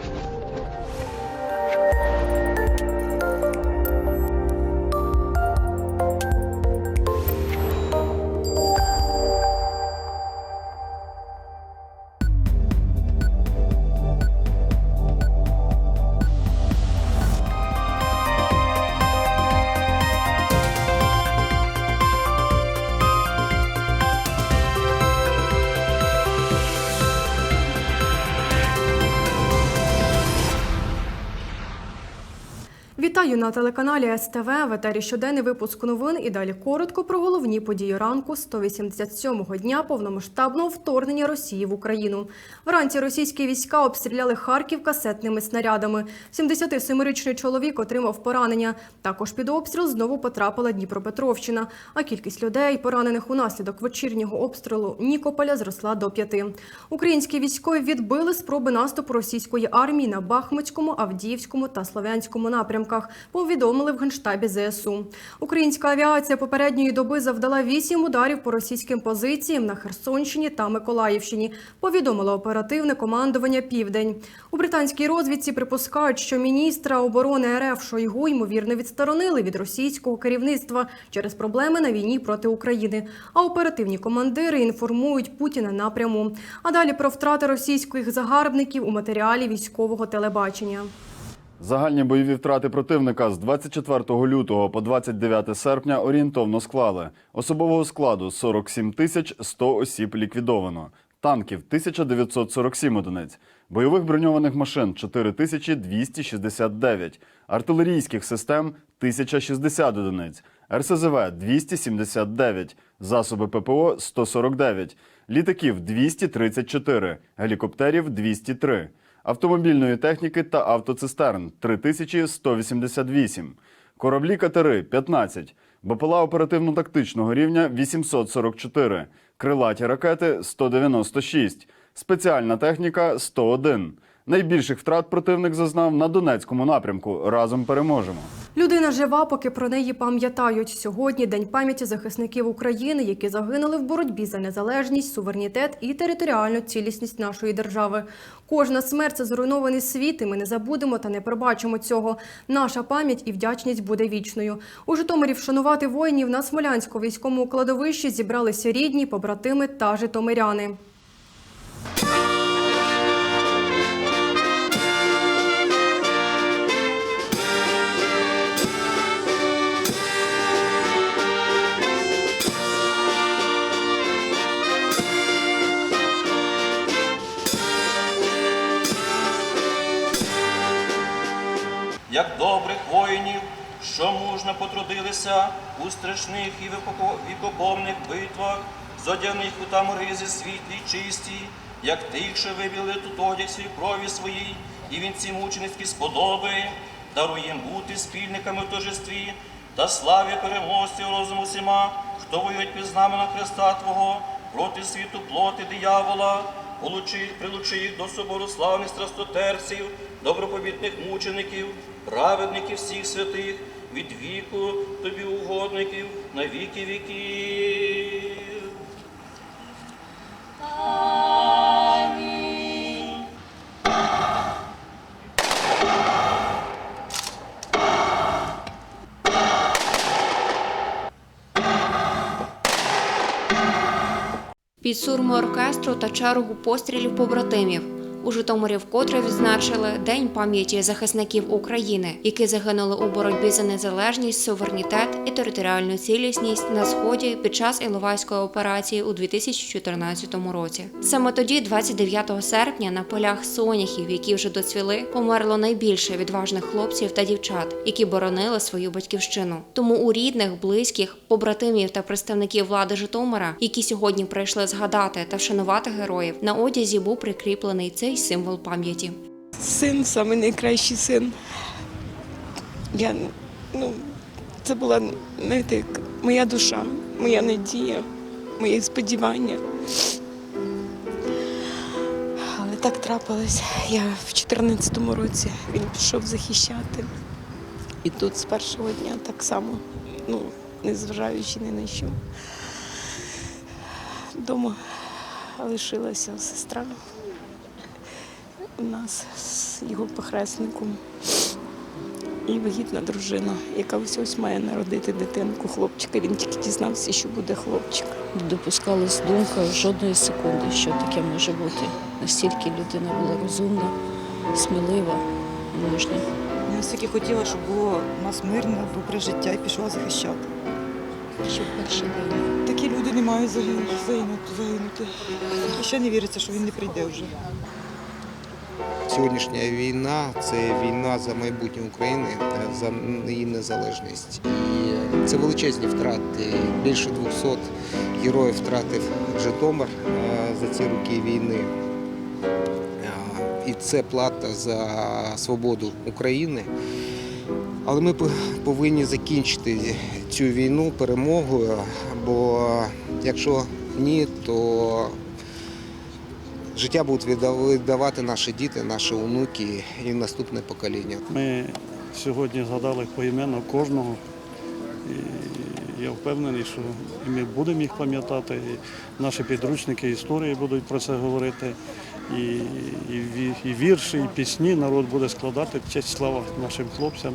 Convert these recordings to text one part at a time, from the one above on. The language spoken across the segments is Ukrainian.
you на телеканалі СТВ. В етері щоденний випуск новин і далі коротко про головні події ранку 187-го дня повномасштабного вторгнення Росії в Україну. Вранці російські війська обстріляли Харків касетними снарядами. 77-річний чоловік отримав поранення. Також під обстріл знову потрапила Дніпропетровщина. А кількість людей, поранених унаслідок вечірнього обстрілу Нікополя, зросла до п'яти. Українські військові відбили спроби наступу російської армії на Бахмутському, Авдіївському та Слов'янському напрямках. Повідомили в генштабі ЗСУ. Українська авіація попередньої доби завдала вісім ударів по російським позиціям на Херсонщині та Миколаївщині. Повідомило оперативне командування Південь. У британській розвідці припускають, що міністра оборони РФ Шойгу ймовірно відсторонили від російського керівництва через проблеми на війні проти України. А оперативні командири інформують Путіна напряму. А далі про втрати російських загарбників у матеріалі військового телебачення. Загальні бойові втрати противника з 24 лютого по 29 серпня орієнтовно склали. Особового складу 47 тисяч 100 осіб ліквідовано. Танків 1947 одиниць. Бойових броньованих машин 4269. Артилерійських систем 1060 одиниць. РСЗВ 279. Засоби ППО 149. Літаків 234. Гелікоптерів 203 автомобільної техніки та автоцистерн 3188, кораблі катери 15, БПЛА оперативно-тактичного рівня 844, крилаті ракети 196, спеціальна техніка 101. Найбільших втрат противник зазнав на Донецькому напрямку. Разом переможемо. Людина жива, поки про неї пам'ятають. Сьогодні день пам'яті захисників України, які загинули в боротьбі за незалежність, суверенітет і територіальну цілісність нашої держави. Кожна смерть це зруйнований світ, і ми не забудемо та не пробачимо цього. Наша пам'ять і вдячність буде вічною. У Житомирі вшанувати воїнів на Смолянському військовому кладовищі зібралися рідні, побратими та житомиряни. Мужно потрудилися у страшних і вікоповних битвах, зодягних у таморизі світлі й чисті, як тих, що вибіли тут одяг свій крові своїй, і вінці мученицькі сподоби, даруєм бути спільниками в торжестві, та славі переможців розуму всіма, хто воюють під знаменем Христа Твого, проти світу плоти диявола, Получи, прилучи їх до собору славних страстотерців, добропобітних мучеників, праведників всіх святих, від віку тобі угодників на віки віків. Під сурми оркестру та чергу пострілів побратимів у Житомирі вкотре відзначили День пам'яті захисників України, які загинули у боротьбі за незалежність, суверенітет і територіальну цілісність на сході під час Іловайської операції у 2014 році. Саме тоді, 29 серпня, на полях соняхів, які вже доцвіли, померло найбільше відважних хлопців та дівчат, які боронили свою батьківщину. Тому у рідних, близьких, побратимів та представників влади Житомира, які сьогодні прийшли згадати та вшанувати героїв, на одязі був прикріплений цей символ пам'яті. Син, самий найкращий син. Я, ну, це була знаєте, моя душа, моя надія, моє сподівання. Але так трапилось. Я в 2014 році він пішов захищати. І тут з першого дня так само, ну, незважаючи ні на що. Дома лишилася сестра. У нас з його похресником. І вагітна дружина, яка ось ось має народити дитинку, хлопчика. Він тільки дізнався, що буде хлопчик. Не допускалась думка жодної секунди, що таке може бути. Настільки людина була розумна, смілива, мужня. Я настільки хотіла, щоб було у нас мирне, добре життя і пішла захищати. Щоб перший день. Такі люди не мають загинути, загинути, загинути. І ще не віриться, що він не прийде вже. Сьогоднішня війна це війна за майбутнє України, за її незалежність. І це величезні втрати. Більше 200 героїв втратив Житомир за ці роки війни. І це плата за свободу України. Але ми повинні закінчити цю війну перемогою, бо якщо ні, то Життя будуть віддавати наші діти, наші онуки і наступне покоління. Ми сьогодні згадали поіменно кожного. І я впевнений, що ми будемо їх пам'ятати, і наші підручники історії будуть про це говорити. І, і, і вірші, і пісні народ буде складати. Честь слава нашим хлопцям.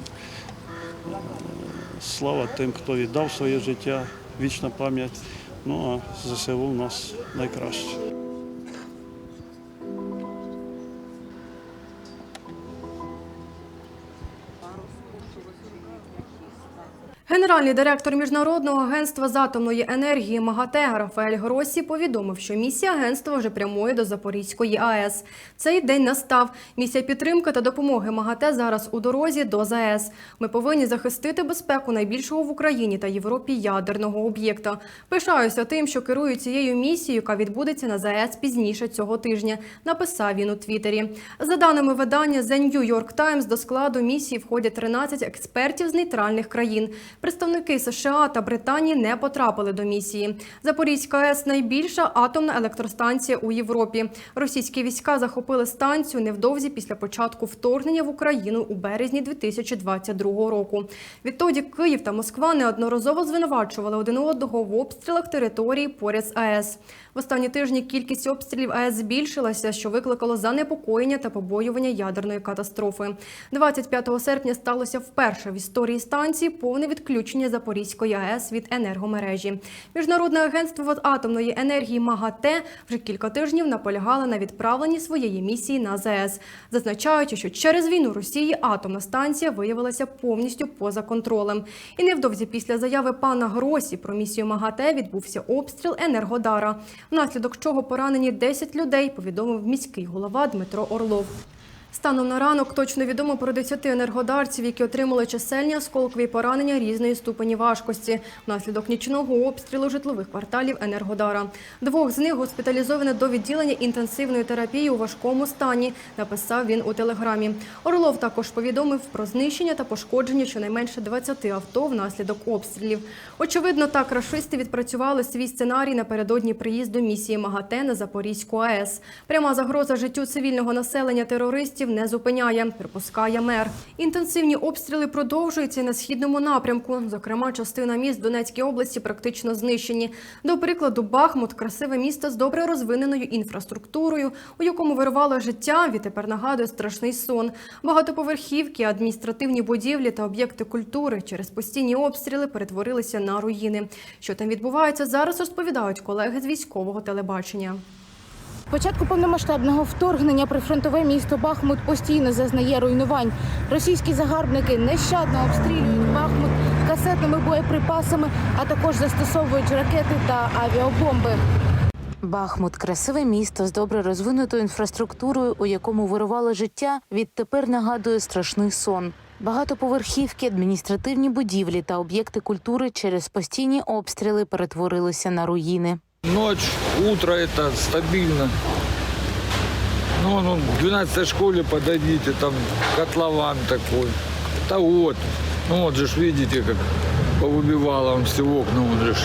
Слава тим, хто віддав своє життя, вічна пам'ять. Ну а ЗСУ у нас найкраще. Генеральний директор Міжнародного агентства з атомної енергії МАГАТЕ Рафаель Гросі повідомив, що місія агентства вже прямує до Запорізької АЕС. Цей день настав. Місія підтримки та допомоги МАГАТЕ зараз у дорозі до ЗАЕС. Ми повинні захистити безпеку найбільшого в Україні та Європі ядерного об'єкта. Пишаюся тим, що керую цією місією, яка відбудеться на ЗАЕС пізніше цього тижня. Написав він у Твіттері. За даними видання The New York Times, до складу місії входять 13 експертів з нейтральних країн. Представники США та Британії не потрапили до місії. Запорізька АЕС – найбільша атомна електростанція у Європі. Російські війська захопили станцію невдовзі після початку вторгнення в Україну у березні 2022 року. Відтоді Київ та Москва неодноразово звинувачували один одного в обстрілах території поряд з АЕС. В останні тижні кількість обстрілів АЕС збільшилася, що викликало занепокоєння та побоювання ядерної катастрофи. 25 серпня сталося вперше в історії станції повне відключення Запорізької АЕС від енергомережі. Міжнародне агентство атомної енергії МАГАТЕ вже кілька тижнів наполягало на відправленні своєї місії на ЗАЕС, зазначаючи, що через війну Росії атомна станція виявилася повністю поза контролем. І невдовзі після заяви пана Гросі про місію МАГАТЕ відбувся обстріл Енергодара, внаслідок чого поранені 10 людей, повідомив міський голова Дмитро Орлов. Станом на ранок точно відомо про 10 енергодарців, які отримали чисельні осколкові поранення різної ступені важкості внаслідок нічного обстрілу житлових кварталів Енергодара. Двох з них госпіталізовані до відділення інтенсивної терапії у важкому стані, написав він у телеграмі. Орлов також повідомив про знищення та пошкодження щонайменше 20 авто внаслідок обстрілів. Очевидно, так рашисти відпрацювали свій сценарій напередодні приїзду місії МАГАТЕ на Запорізьку АЕС. Пряма загроза життю цивільного населення терористів не зупиняє, припускає мер. Інтенсивні обстріли продовжуються на східному напрямку. Зокрема, частина міст Донецької області практично знищені. До прикладу, Бахмут красиве місто з добре розвиненою інфраструктурою, у якому вирувало життя. Відтепер нагадує страшний сон. Багатоповерхівки, адміністративні будівлі та об'єкти культури через постійні обстріли перетворилися на руїни. Що там відбувається зараз, розповідають колеги з військового телебачення. Початку повномасштабного вторгнення прифронтове місто Бахмут постійно зазнає руйнувань. Російські загарбники нещадно обстрілюють Бахмут касетними боєприпасами, а також застосовують ракети та авіабомби. Бахмут красиве місто з добре розвинутою інфраструктурою, у якому вирувало життя, відтепер нагадує страшний сон. Багатоповерхівки, адміністративні будівлі та об'єкти культури через постійні обстріли перетворилися на руїни. Ночь, утро это стабильно. Ну, ну, в 12 школе подойдите, там котлован такой. Да вот. Ну вот же видите, как повыбивало он все окна, вот же.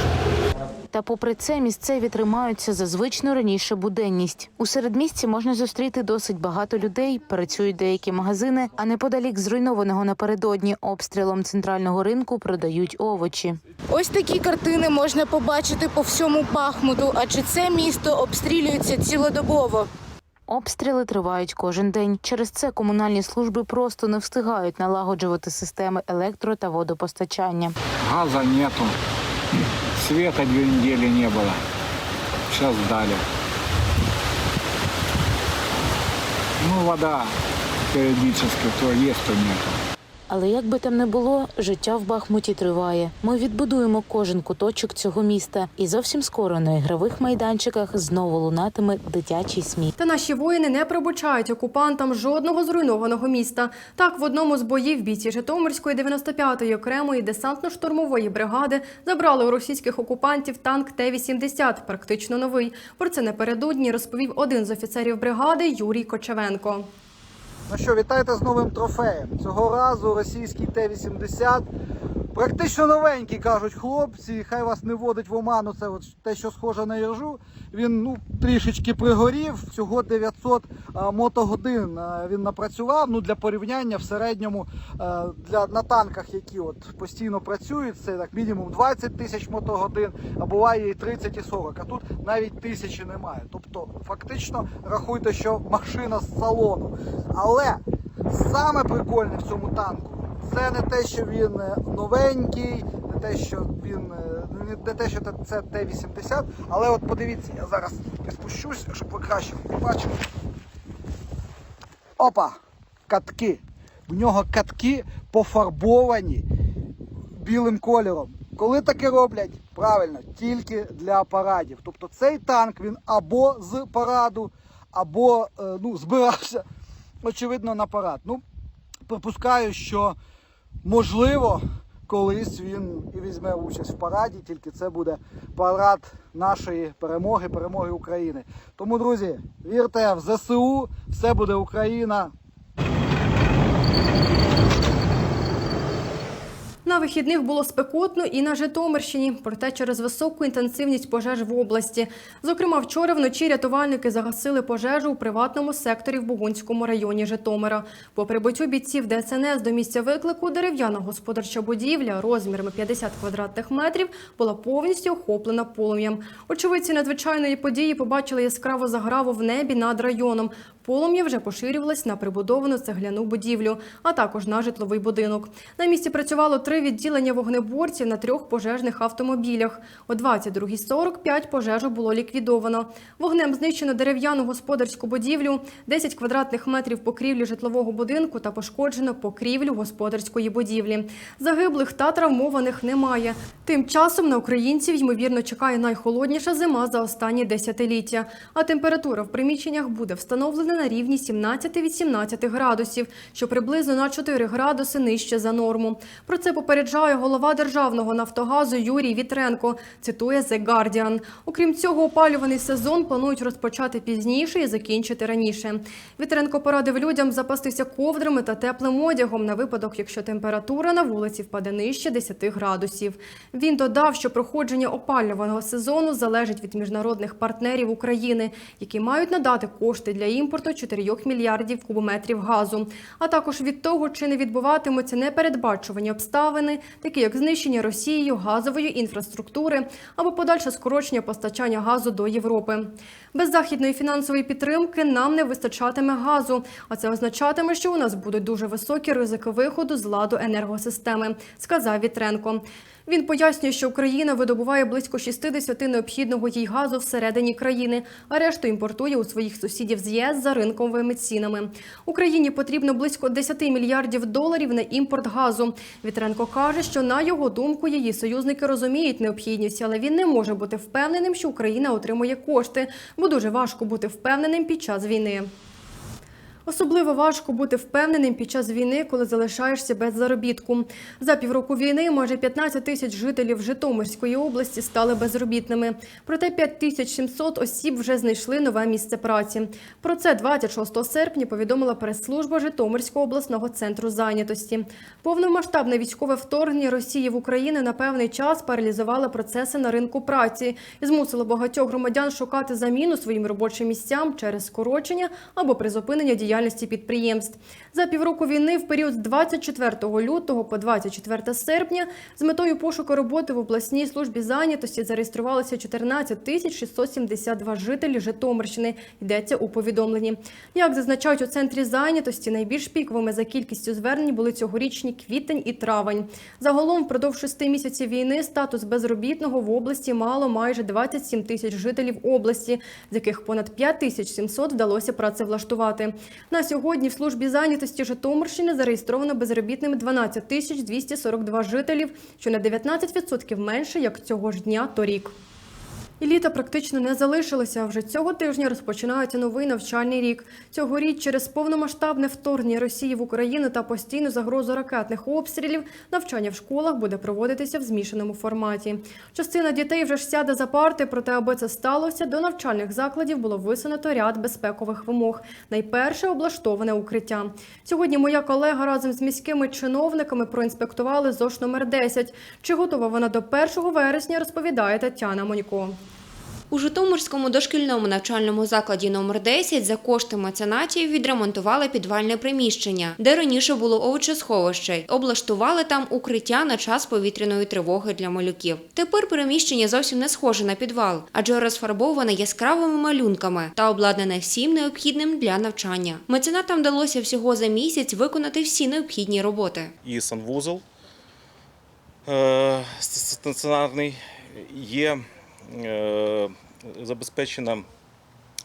Та попри це місцеві тримаються за звичну раніше буденність. У середмісті можна зустріти досить багато людей, працюють деякі магазини, а неподалік зруйнованого напередодні обстрілом центрального ринку продають овочі. Ось такі картини можна побачити по всьому Бахмуту, адже це місто обстрілюється цілодобово. Обстріли тривають кожен день. Через це комунальні служби просто не встигають налагоджувати системи електро та водопостачання. Газа нету. Света две недели не было. Сейчас дали. Ну, вода периодически то есть, то нету. Але як би там не було, життя в Бахмуті триває. Ми відбудуємо кожен куточок цього міста, і зовсім скоро на ігрових майданчиках знову лунатиме дитячий сміх. Та наші воїни не пробучають окупантам жодного зруйнованого міста. Так, в одному з боїв бійці Житомирської 95-ї окремої десантно-штурмової бригади забрали у російських окупантів танк Т-80, практично новий. Про це напередодні розповів один з офіцерів бригади Юрій Кочевенко. Ну що, вітайте з новим трофеєм. Цього разу російський Т-80. Практично новенький, кажуть хлопці. Хай вас не водить в оману. Це от те, що схоже на іржу. Він ну, трішечки пригорів. Всього 900 а, мотогодин а, він напрацював. Ну, для порівняння в середньому а, для, на танках, які от постійно працюють, це так мінімум 20 тисяч мотогодин, а буває і 30 і 40. А тут навіть тисячі немає. Тобто, фактично, рахуйте, що машина з салону. Але саме прикольне в цьому танку це не те, що він е, новенький, не те, що він е, не те, що це- це Т-80, але от подивіться, я зараз спущусь, щоб ви краще побачили. Опа! Катки. В нього катки пофарбовані білим кольором. Коли таке роблять? Правильно, тільки для парадів. Тобто цей танк він або з параду, або е, ну, збирався, очевидно, на парад. Ну, припускаю, що можливо колись він і візьме участь в параді, тільки це буде парад нашої перемоги, перемоги України. Тому, друзі, вірте в ЗСУ, все буде Україна. На вихідних було спекотно і на Житомирщині, проте через високу інтенсивність пожеж в області. Зокрема, вчора вночі рятувальники загасили пожежу у приватному секторі в Бугунському районі Житомира. По прибуттю бійців ДСНС до місця виклику дерев'яна господарча будівля розмірами 50 квадратних метрів була повністю охоплена полум'ям. Очевидці надзвичайної події побачили яскраво заграву в небі над районом. Полум'я вже поширювалось на прибудовану цегляну будівлю, а також на житловий будинок. На місці працювало три відділення вогнеборців на трьох пожежних автомобілях. О 22.45 пожежу було ліквідовано. Вогнем знищено дерев'яну господарську будівлю, 10 квадратних метрів покрівлі житлового будинку та пошкоджено покрівлю господарської будівлі. Загиблих та травмованих немає. Тим часом на українців, ймовірно, чекає найхолодніша зима за останні десятиліття. А температура в приміщеннях буде встановлена на рівні 17-18 градусів, що приблизно на 4 градуси нижче за норму. Про це попереджає голова державного Нафтогазу Юрій Вітренко. Цитує The Guardian. Окрім цього, опалюваний сезон планують розпочати пізніше і закінчити раніше. Вітренко порадив людям запастися ковдрами та теплим одягом на випадок, якщо температура на вулиці впаде нижче 10 градусів. Він додав, що проходження опалювального сезону залежить від міжнародних партнерів України, які мають надати кошти для імпорту 4 мільярдів кубометрів газу, а також від того, чи не відбуватимуться непередбачувані обставини, такі як знищення Росією газової інфраструктури або подальше скорочення постачання газу до Європи. Без західної фінансової підтримки нам не вистачатиме газу, а це означатиме, що у нас будуть дуже високі ризики виходу з ладу енергосистеми, сказав Вітренко. Він пояснює, що Україна видобуває близько 60 необхідного їй газу всередині країни, а решту імпортує у своїх сусідів з ЄС за ринковими цінами. Україні потрібно близько 10 мільярдів доларів на імпорт газу. Вітренко каже, що на його думку її союзники розуміють необхідність, але він не може бути впевненим, що Україна отримує кошти, бо дуже важко бути впевненим під час війни. Особливо важко бути впевненим під час війни, коли залишаєшся без заробітку. За півроку війни майже 15 тисяч жителів Житомирської області стали безробітними. Проте 5700 осіб вже знайшли нове місце праці. Про це 26 серпня повідомила прес-служба Житомирського обласного центру зайнятості. Повномасштабне військове вторгнення Росії в Україну на певний час паралізувало процеси на ринку праці і змусило багатьох громадян шукати заміну своїм робочим місцям через скорочення або призупинення діяльності діяльності підприємств. За півроку війни в період з 24 лютого по 24 серпня з метою пошуку роботи в обласній службі зайнятості зареєструвалося 14 тисяч 672 жителі Житомирщини. Йдеться у повідомленні. Як зазначають у центрі зайнятості, найбільш піковими за кількістю звернень були цьогорічні квітень і травень. Загалом впродовж шести місяців війни статус безробітного в області мало майже 27 тисяч жителів області, з яких понад 5 тисяч 700 вдалося працевлаштувати. На сьогодні в службі зайнятості Житомирщини зареєстровано безробітними 12 тисяч 242 жителів, що на 19% менше, як цього ж дня торік. І літа практично не залишилося. Вже цього тижня розпочинається новий навчальний рік. Цьогоріч через повномасштабне вторгнення Росії в Україну та постійну загрозу ракетних обстрілів навчання в школах буде проводитися в змішаному форматі. Частина дітей вже ж сяде за парти, проте, аби це сталося, до навчальних закладів було висунуто ряд безпекових вимог. Найперше облаштоване укриття. Сьогодні моя колега разом з міськими чиновниками проінспектували ЗОШ номер 10. Чи готова вона до 1 вересня, розповідає Тетяна Монько. У Житомирському дошкільному навчальному закладі номер 10 за кошти меценатів відремонтували підвальне приміщення, де раніше було овочесховище. Облаштували там укриття на час повітряної тривоги для малюків. Тепер приміщення зовсім не схоже на підвал, адже розфарбоване яскравими малюнками та обладнане всім необхідним для навчання. Меценатам вдалося всього за місяць виконати всі необхідні роботи. і санвузол е, стаціонарний, є забезпечена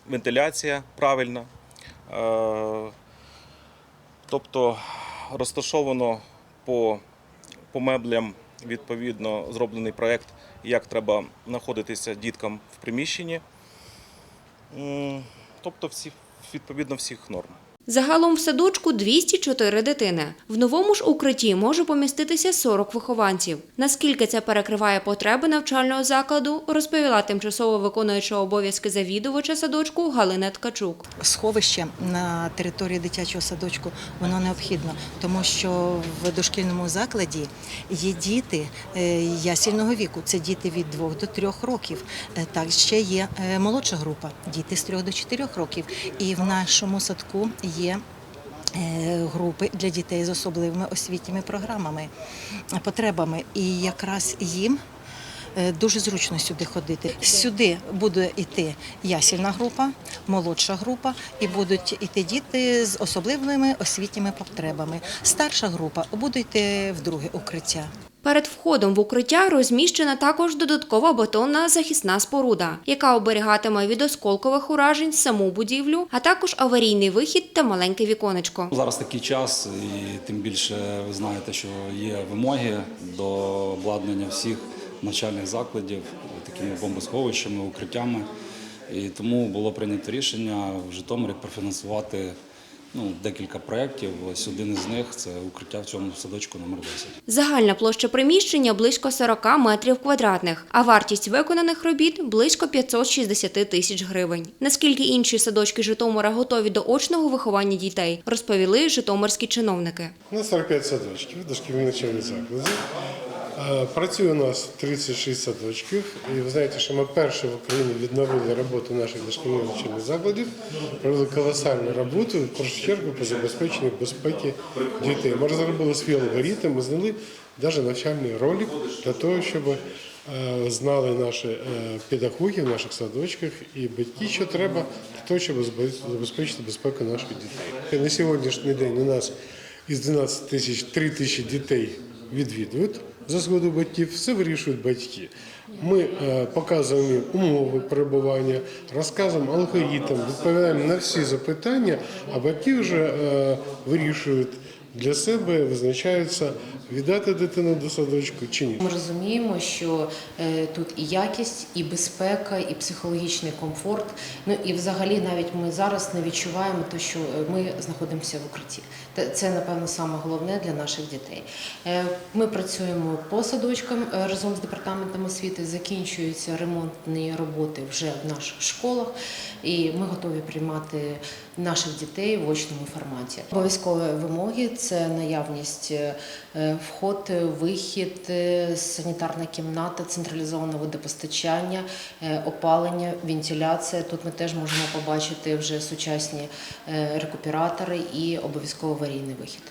вентиляція правильна. Е, тобто розташовано по, по меблям відповідно зроблений проєкт, як треба знаходитися діткам в приміщенні. Тобто всі, відповідно всіх норм. Загалом в садочку 204 дитини. В новому ж укритті може поміститися 40 вихованців. Наскільки це перекриває потреби навчального закладу, розповіла тимчасово виконуюча обов'язки завідувача садочку Галина Ткачук. сховище на території дитячого садочку воно необхідно, тому що в дошкільному закладі є діти е, ясільного віку. Це діти від 2 до 3 років. Е, Так ще є е, молодша група, діти з 3 до 4 років. І в нашому садку є. Е, Групи для дітей з особливими освітніми програмами, е, потребами, і якраз їм е, дуже зручно сюди ходити. Сюди буде йти ясільна група, молодша група, і будуть йти діти з особливими освітніми потребами. Старша група буде йти в друге укриття. Перед входом в укриття розміщена також додаткова бетонна захисна споруда, яка оберігатиме від осколкових уражень саму будівлю, а також аварійний вихід та маленьке віконечко. Зараз такий час, і тим більше ви знаєте, що є вимоги до обладнання всіх навчальних закладів такими бомбосховищами, укриттями. І тому було прийнято рішення в Житомирі профінансувати ну, декілька проєктів. Ось один із них це укриття в цьому садочку номер 10. Загальна площа приміщення близько 40 метрів квадратних, а вартість виконаних робіт близько 560 тисяч гривень. Наскільки інші садочки Житомира готові до очного виховання дітей, розповіли житомирські чиновники. У нас 45 садочків, дошкільні навчальні заклади. Е, Працює у нас 36 садочків. І ви знаєте, що ми перші в Україні відновили роботу наших дошкільних навчальних закладів, провели колосальну роботу, в першу чергу по забезпеченню безпеки дітей. Ми розробили свій алгоритм, ми зняли навіть навчальний ролик для того, щоб е, знали наші е, педагоги в наших садочках і батьки, що треба для того, щоб забезпечити безпеку наших дітей. На сьогоднішній день у нас із 12 тисяч 3 тисячі дітей відвідують за згоду батьків, все вирішують батьки. Ми е, показуємо умови перебування, розказуємо алгоритм, відповідаємо на всі запитання, а батьки вже е, вирішують для себе, визначаються, віддати дитину до садочку чи ні. Ми розуміємо, що е, тут і якість, і безпека, і психологічний комфорт. Ну і взагалі навіть ми зараз не відчуваємо те, що е, ми знаходимося в укритті. Це, напевно, саме головне для наших дітей. Е, Ми працюємо по садочкам разом з департаментом освіти. Закінчуються ремонтні роботи вже в наших школах, і ми готові приймати наших дітей в очному форматі. Обов'язкові вимоги це наявність е, вход, вихід, е, санітарна кімната, централізоване водопостачання, е, опалення, вентиляція. Тут ми теж можемо побачити вже сучасні рекуператори і обов'язково аварійний вихід.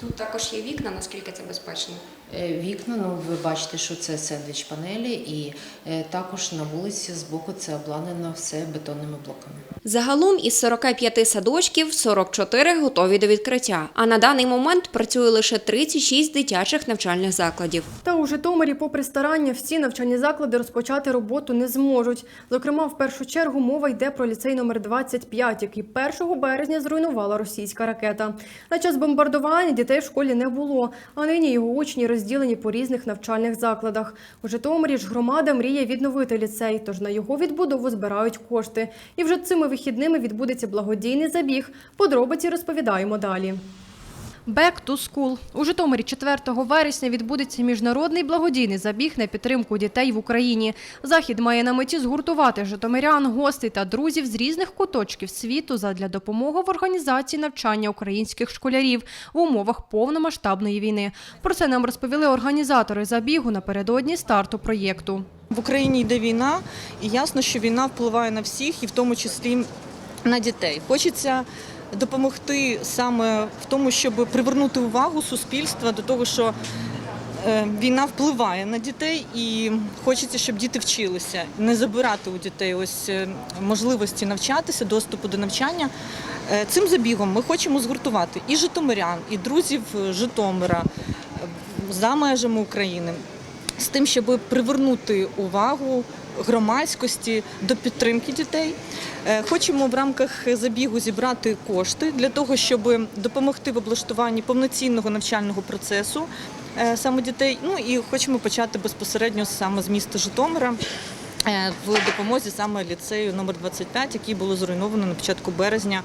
Тут також є вікна, наскільки це безпечно. Е, Вікна, ну ви бачите, що це сендвіч панелі, і е, також на вулиці з боку це обладнано все бетонними блоками. Загалом із 45 садочків 44 готові до відкриття. А на даний момент працює лише 36 дитячих навчальних закладів. Та у Житомирі, попри старання, всі навчальні заклади розпочати роботу не зможуть. Зокрема, в першу чергу мова йде про ліцей номер 25, який 1 березня зруйнувала російська ракета. На час бомбардування дітей в школі не було, а нині його учні розділені по різних навчальних закладах. У Житомирі ж громада мріє відновити ліцей, тож на його відбудову збирають кошти. І вже цими вихідними відбудеться благодійний забіг. Подробиці розповідаємо далі. Back to School. У Житомирі 4 вересня відбудеться міжнародний благодійний забіг на підтримку дітей в Україні. Захід має на меті згуртувати житомирян, гостей та друзів з різних куточків світу задля допомоги в організації навчання українських школярів в умовах повномасштабної війни. Про це нам розповіли організатори забігу напередодні старту проєкту. В Україні йде війна, і ясно, що війна впливає на всіх, і в тому числі на дітей. Хочеться допомогти саме в тому, щоб привернути увагу суспільства до того, що е, війна впливає на дітей, і хочеться, щоб діти вчилися, не забирати у дітей ось е, можливості навчатися, доступу до навчання. Е, Цим забігом ми хочемо згуртувати і житомирян, і друзів Житомира за межами України з тим, щоб привернути увагу громадськості до підтримки дітей. Е, Хочемо в рамках забігу зібрати кошти для того, щоб допомогти в облаштуванні повноцінного навчального процесу е, саме дітей. Ну і хочемо почати безпосередньо саме з міста Житомира. Е, В допомозі саме ліцею номер 25, який було зруйновано на початку березня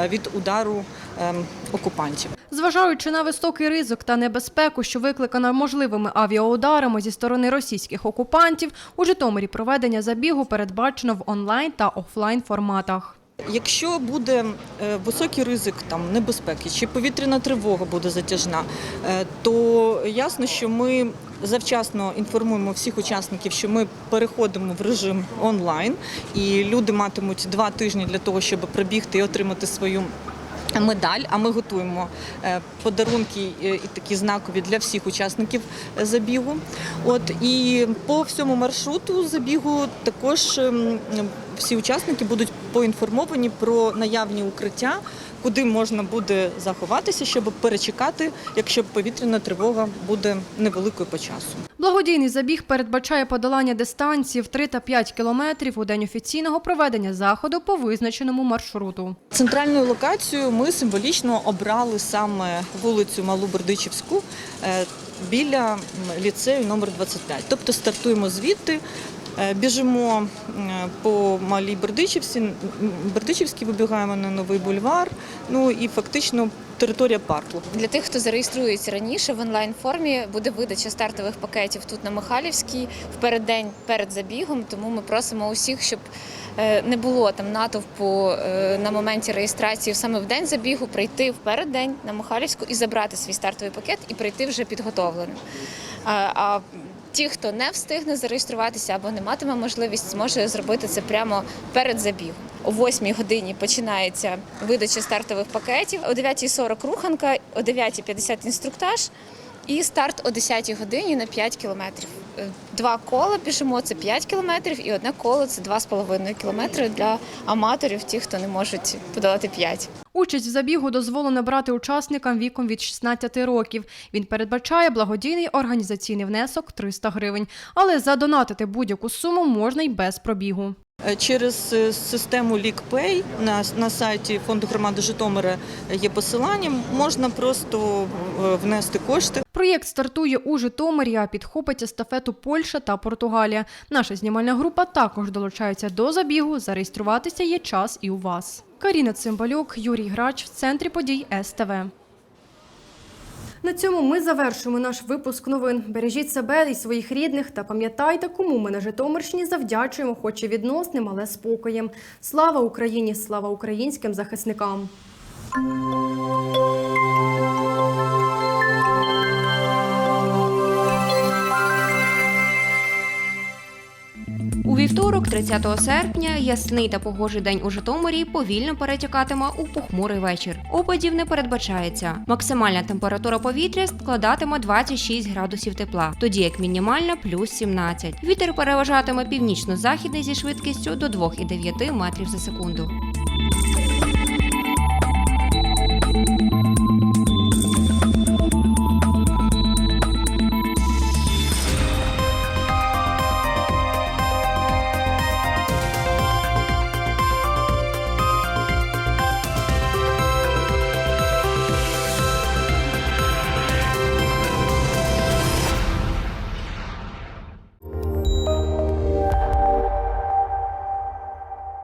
е, від удару ем, окупантів. Зважаючи на високий ризик та небезпеку, що викликана можливими авіаударами зі сторони російських окупантів, у Житомирі проведення забігу передбачено в онлайн та офлайн форматах. Якщо буде е, високий ризик там небезпеки чи повітряна тривога буде затяжна, е, то ясно, що ми завчасно інформуємо всіх учасників, що ми переходимо в режим онлайн, і люди матимуть два тижні для того, щоб пробігти і отримати свою. Медаль, а ми готуємо е, подарунки і такі знакові для всіх учасників е, забігу. От і по всьому маршруту забігу також ем, всі учасники будуть поінформовані про наявні укриття, куди можна буде заховатися, щоб перечекати, якщо повітряна тривога буде невеликою по часу. Благодійний забіг передбачає подолання дистанції в 3 та 5 кілометрів у день офіційного проведення заходу по визначеному маршруту. Центральною локацією ми символічно обрали саме вулицю Малу Бердичівську е, біля ліцею номер 25. Тобто стартуємо звідти. Е, Біжимо по малій Бердичівці, Бердичівській вибігаємо на новий бульвар. Ну і фактично територія парку. Для тих, хто зареєструється раніше в онлайн формі, буде видача стартових пакетів тут на Михайлівській в переддень перед забігом. Тому ми просимо усіх, щоб е, не було там натовпу е, на моменті реєстрації саме в день забігу, прийти в переддень на Михайлівську і забрати свій стартовий пакет і прийти вже підготовленим. А Ті, хто не встигне зареєструватися або не матиме можливість, зможе зробити це прямо перед забігом. О 8 годині починається видача стартових пакетів, о 9.40 руханка, о 9.50 інструктаж і старт о 10 годині на 5 кілометрів. Е, Два кола біжимо це 5 кілометрів, і одне коло це 2,5 кілометри для аматорів, ті, хто не можуть подолати 5. Участь в забігу дозволено брати учасникам віком від 16 років. Він передбачає благодійний організаційний внесок 300 гривень. Але задонатити будь-яку суму можна й без пробігу. Е, Через е, систему LeakPay на, на сайті фонду громади Житомира є посилання. Можна просто е, внести кошти. Проєкт стартує у Житомирі, а підхопить естафету Польща та Португалія. Наша знімальна група також долучається до забігу. Зареєструватися є час і у вас. Каріна Цимбалюк, Юрій Грач в центрі подій СТВ. На цьому ми завершуємо наш випуск новин. Бережіть себе і своїх рідних та пам'ятайте, кому ми на Житомирщині завдячуємо, хоч і відносним, але спокоєм. Слава Україні! Слава українським захисникам! Вівторок, 30 серпня, ясний та погожий день у Житомирі повільно перетікатиме у похмурий вечір. Опадів не передбачається. Максимальна температура повітря складатиме 26 градусів тепла, тоді як мінімальна плюс 17. Вітер переважатиме північно-західний зі швидкістю до 2,9 метрів за секунду.